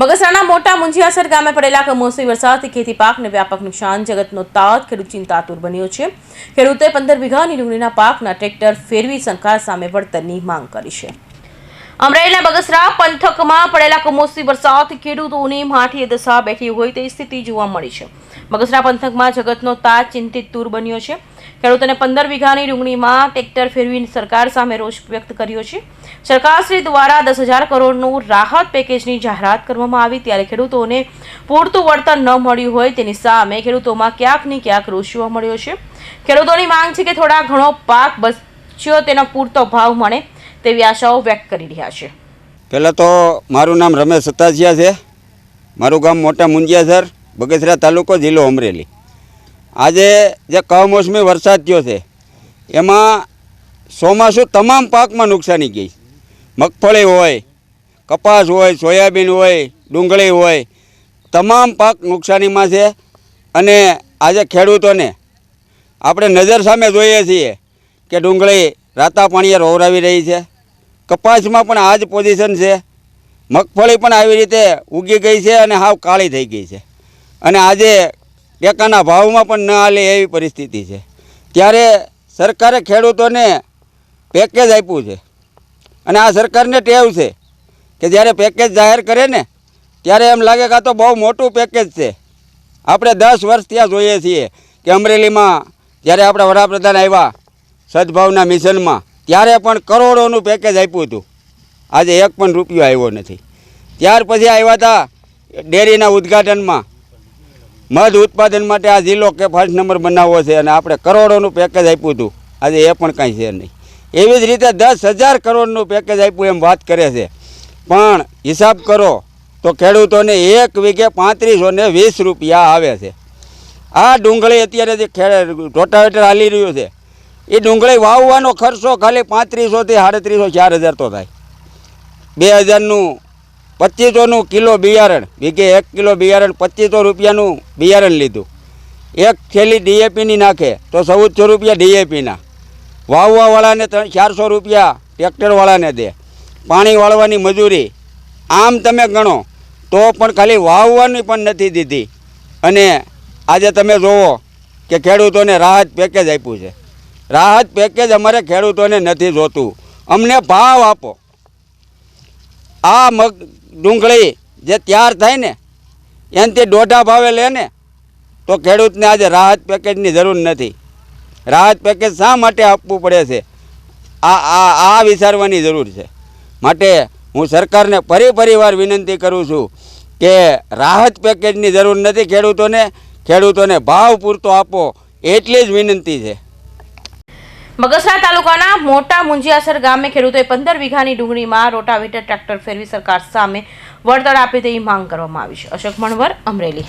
બગસરાના મોટા મુંજિયાસર ગામે પડેલા કમોસમી વરસાદથી ખેતી પાકને વ્યાપક નુકસાન, જગતનો તાત ખેડૂત ચિંતાતુર બન્યો છે. ખેડૂતે પંદર વીઘાની ડુંગળીના પાકના ટ્રેક્ટર ફેરવી સરકાર સામે વળતરની માંગ કરી છે. અમરેલીના બગસરા પંથકમાં પડેલા કમોસમી વરસાદથી ખેડૂતોની માઠી દશા બેઠી હોય તેવી સ્થિતિ જોવા મળી છે. બગસરા પંથકમાં જગતનો તાજ ચિંતિત તૂર બન્યો છે. ખેડૂતોને પંદર વીઘાની ડુંગળીમાં ટ્રેક્ટર ફેરવી સરકાર સામે રોષ વ્યક્ત કર્યો છે. સરકારશ્રી દ્વારા દસ હજાર કરોડનું રાહત પેકેજની જાહેરાત કરવામાં આવી ત્યારે ખેડૂતોને પૂરતું વળતર ન મળ્યું હોય તેની સામે ખેડૂતોમાં ક્યાંક ને ક્યાંક રોષ જોવા મળ્યો છે. ખેડૂતોની માંગ છે કે થોડા ઘણો પાક બચ્યો તેનો પૂરતો ભાવ મળે તેવી આશાઓ વ્યક્ત કરી રહ્યા છે. પહેલાં તો મારું નામ રમેશ સતાસિયા છે. મારું ગામ મોટા મુંજિયાસર. બગસરા તાલુકો જિલ્લો અમરેલી. આજે જે કમોસમી વરસાદ થયો છે, એમાં ચોમાસું તમામ પાકમાં નુકસાની ગઈ. મગફળી હોય, કપાસ હોય, સોયાબીન હોય, ડુંગળી હોય, તમામ પાક નુકસાનીમાં છે અને આજે ખેડૂતોને આપણે નજર સામે જોઈએ છીએ કે ડુંગળી રાતા પાણીએ રોવરાવી રહી છે. કપાસમાં પણ આ જ પોઝિશન છે. મગફળી પણ આવી રીતે ઉગી ગઈ છે અને હાવ કાળી થઈ ગઈ છે. અને આજે ટેકાના ભાવમાં પણ ન હાલે એવી પરિસ્થિતિ છે. ત્યારે સરકારે ખેડૂતોને પેકેજ આપ્યું છે. અને આ સરકારને ટેવ છે કે જ્યારે પેકેજ જાહેર કરે ને, ત્યારે એમ લાગે કે આ તો બહુ મોટું પેકેજ છે. આપણે દસ વર્ષ ત્યાં જોઈએ છીએ કે અમરેલીમાં જ્યારે આપણા વડાપ્રધાન આવ્યા સદભાવના મિશનમાં, ત્યારે પણ કરોડોનું પેકેજ આપ્યું હતું. આજે એક પણ રૂપિયો આવ્યો નથી. ત્યાર પછી આવ્યા હતા ડેરીના ઉદ્ઘાટનમાં. મધ ઉત્પાદન માટે આ જિલ્લો કે ફર્સ્ટ નંબર બનાવવો છે અને આપણે કરોડોનું પેકેજ આપ્યું હતું. આજે એ પણ કાંઈ છે નહીં. એવી જ રીતે દસ હજાર કરોડનું પેકેજ આપ્યું એમ વાત કરે છે. પણ હિસાબ કરો તો ખેડૂતોને એક વીઘે પાંત્રીસો ને વીસ રૂપિયા આવે છે. આ ડુંગળી અત્યારે જે ખેડ, રોટાવેટર હાલી રહ્યું છે. એ ડુંગળી વાવવાનો ખર્ચો ખાલી પાંત્રીસોથી સાડત્રીસો ચાર હજાર તો થાય. બે હજારનું પચીસોનું કિલો બિયારણ, વીઘે એક કિલો બિયારણ પચીસો રૂપિયાનું બિયારણ લીધું. એક થેલી ડીએપીની નાખે તો ચૌદસો રૂપિયા ડીએપીના. વાવવાવાળાને ત્રણ ચારસો રૂપિયા ટ્રેક્ટરવાળાને દે. પાણી વાળવાની મજૂરી, આમ તમે ગણો, તો પણ ખાલી વાવવાની પણ નથી દીધી. અને આજે તમે જુઓ કે ખેડૂતોને રાહત પેકેજ આપ્યું છે. રાહત પેકેજ અમારે ખેડૂતોને નથી જોતું. અમને ભાવ આપો. આ મગ ડુંગળી જે તૈયાર થાય ને, એનાથી દોઢા ભાવે લે ને, તો ખેડૂતને આજે રાહત પેકેજની જરૂર નથી. રાહત પેકેજ શા માટે આપવું પડે છે? આ આ આ વિચારવાની જરૂર છે. માટે હું સરકારને ફરી ફરીવાર વિનંતી કરું છું કે રાહત પેકેજની જરૂર નથી ખેડૂતોને ખેડૂતોને ભાવ પૂરતો આપો, એટલી જ વિનંતી છે. બગસરા તાલુકાના મોટા મુંજિયાસર ગામે ખેડૂતોએ પંદર વીઘાની ડુંગળીમાં રોટાવેટર ટ્રેક્ટર ફેરવી સરકાર સામે વળતર આપે તેવી માંગ કરવામાં આવી છે. અશોક મણવર, અમરેલી.